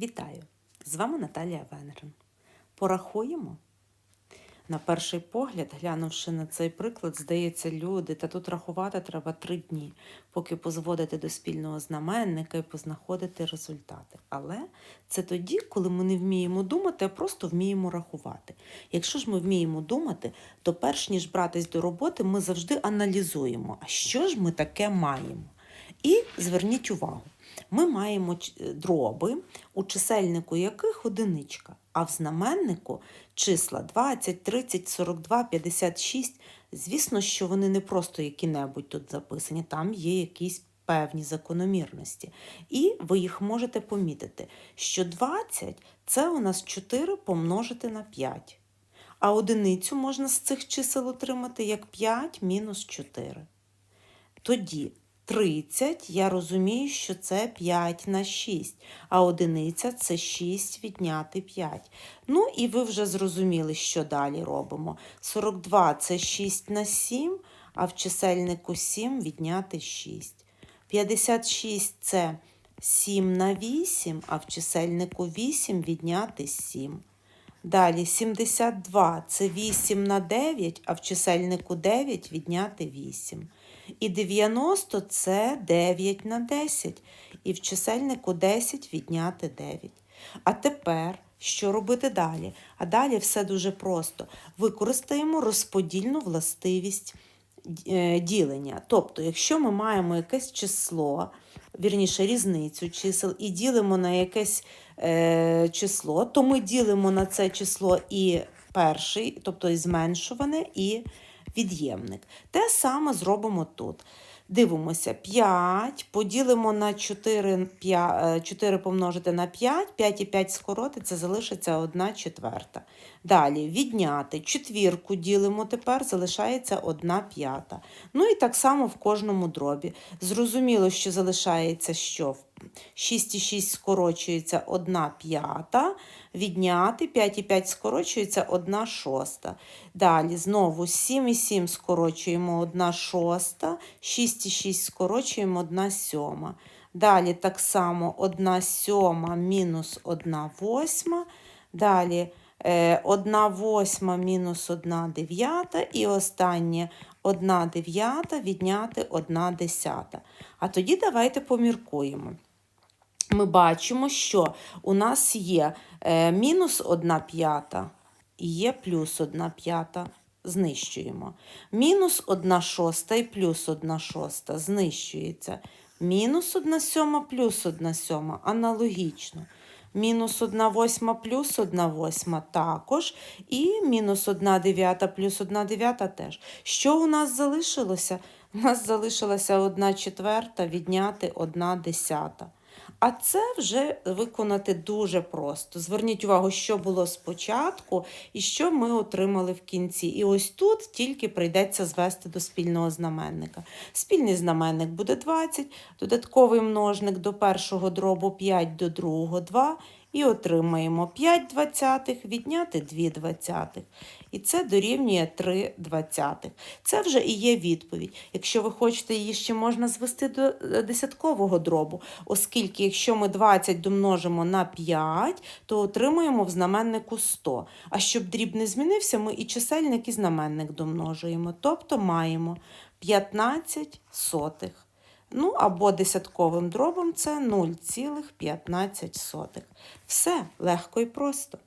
Вітаю! З вами Наталія Венгрин. Порахуємо. На перший погляд, глянувши на цей приклад, здається, люди, та тут рахувати треба три дні, поки позводити до спільного знаменника і познаходити результати. Але це тоді, коли ми не вміємо думати, а просто вміємо рахувати. Якщо ж ми вміємо думати, то перш ніж братись до роботи, ми завжди аналізуємо, а що ж ми таке маємо. І зверніть увагу, ми маємо дроби, у чисельнику яких одиничка, а в знаменнику числа 20, 30, 42, 56. Звісно, що вони не просто які-небудь тут записані, там є якісь певні закономірності. І ви їх можете помітити, що 20 це у нас 4 помножити на 5. А одиницю можна з цих чисел отримати як 5 мінус 4. Тоді 30, я розумію, що це 5 на 6, а одиниця це 6 відняти 5. Ну і ви вже зрозуміли, що далі робимо. 42 це 6 на 7, а в чисельнику 7 відняти 6. 56 це 7 на 8, а в чисельнику 8 відняти 7. Далі 72 це 8 на 9, а в чисельнику 9 відняти 8. І 90 це 9 на 10, і в чисельнику 10 відняти 9. А тепер що робити далі? А далі все дуже просто. Використаємо розподільну властивість е, ділення. Тобто, якщо ми маємо якесь число, вірніше різницю чисел, і ділимо на якесь е, число, то ми ділимо на це число і перший, тобто і зменшуване, і від'ємник. Те саме зробимо тут. Дивимося 5, поділимо на 4, 5, 4 помножити на 5, 5 і 5 скоротиться, залишиться 1 четверта. Далі відняти четвірку ділимо тепер, залишається 1 п'ята. Ну і так само в кожному дробі. Зрозуміло, що залишається що? 6 і 6 скорочується 1 п'ята, відняти 5 і 5 скорочується 1 шоста. Далі знову 7 і 7 скорочуємо 1 шоста, 6 і 6 скорочуємо 1 сьома. Далі так само 1 сьома мінус 1 восьма. Далі е, 1 восьма мінус 1 дев'ята. І останнє 1 дев'ята відняти 1 десята. А тоді давайте поміркуємо. Ми бачимо, що у нас є е, мінус 1 п'ята і є плюс 1 п'ята. Знищуємо. Мінус 1 шоста і плюс 1 шоста знищується. Мінус 1 сьома плюс 1 сьома аналогічно. Мінус 1 восьма плюс 1 восьма також. І мінус 1 дев'ята плюс 1 дев'ята теж. Що у нас залишилося? У нас залишилася 1 четверта відняти 1 десята. А це вже виконати дуже просто. Зверніть увагу, що було спочатку і що ми отримали в кінці. І ось тут тільки прийдеться звести до спільного знаменника. Спільний знаменник буде 20, додатковий множник до першого дробу 5 до другого 2. І отримаємо 5 двадцятих відняти 2 двадцятих. І це дорівнює 3 двадцятих. Це вже і є відповідь. Якщо ви хочете, її ще можна звести до е, десяткового дробу, оскільки якщо ми 20 домножимо на 5, то отримуємо в знаменнику 100. А щоб дріб не змінився, ми і чисельник, і знаменник домножуємо. Тобто маємо 15 сотих. Ну, або десятковим дробом це 0,15. Все легко і просто.